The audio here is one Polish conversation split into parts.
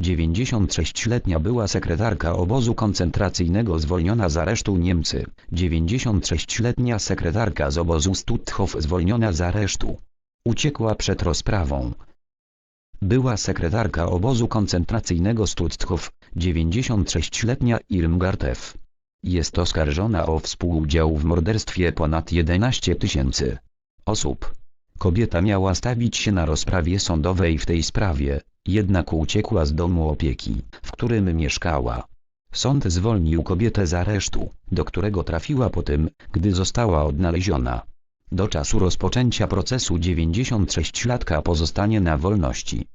96-letnia była sekretarka obozu koncentracyjnego zwolniona z aresztu Niemcy. 96-letnia sekretarka z obozu Stutthof zwolniona z aresztu. Uciekła przed rozprawą. Była sekretarka obozu koncentracyjnego Stutthof, 96-letnia Irmgard F. Jest oskarżona o współudział w morderstwie ponad 11 tysięcy osób. Kobieta miała stawić się na rozprawie sądowej w tej sprawie, jednak uciekła z domu opieki, w którym mieszkała. Sąd zwolnił kobietę z aresztu, do którego trafiła po tym, gdy została odnaleziona. Do czasu rozpoczęcia procesu 96-latka pozostanie na wolności.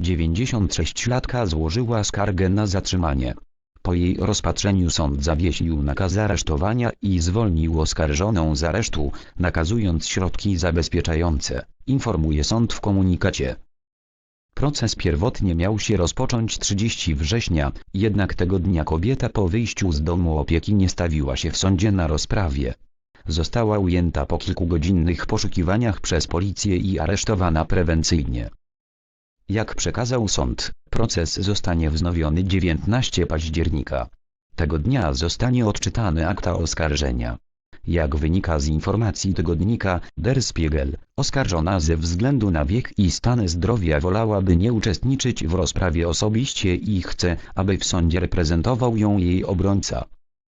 96-latka złożyła skargę na zatrzymanie. Po jej rozpatrzeniu sąd zawiesił nakaz aresztowania i zwolnił oskarżoną z aresztu, nakazując środki zabezpieczające, informuje sąd w komunikacie. Proces pierwotnie miał się rozpocząć 30 września, jednak tego dnia kobieta po wyjściu z domu opieki nie stawiła się w sądzie na rozprawie. Została ujęta po kilkugodzinnych poszukiwaniach przez policję i aresztowana prewencyjnie. Jak przekazał sąd, proces zostanie wznowiony 19 października. Tego dnia zostanie odczytany akta oskarżenia. Jak wynika z informacji tygodnika Der Spiegel, oskarżona ze względu na wiek i stan zdrowia wolałaby nie uczestniczyć w rozprawie osobiście i chce, aby w sądzie reprezentował ją jej obrońca.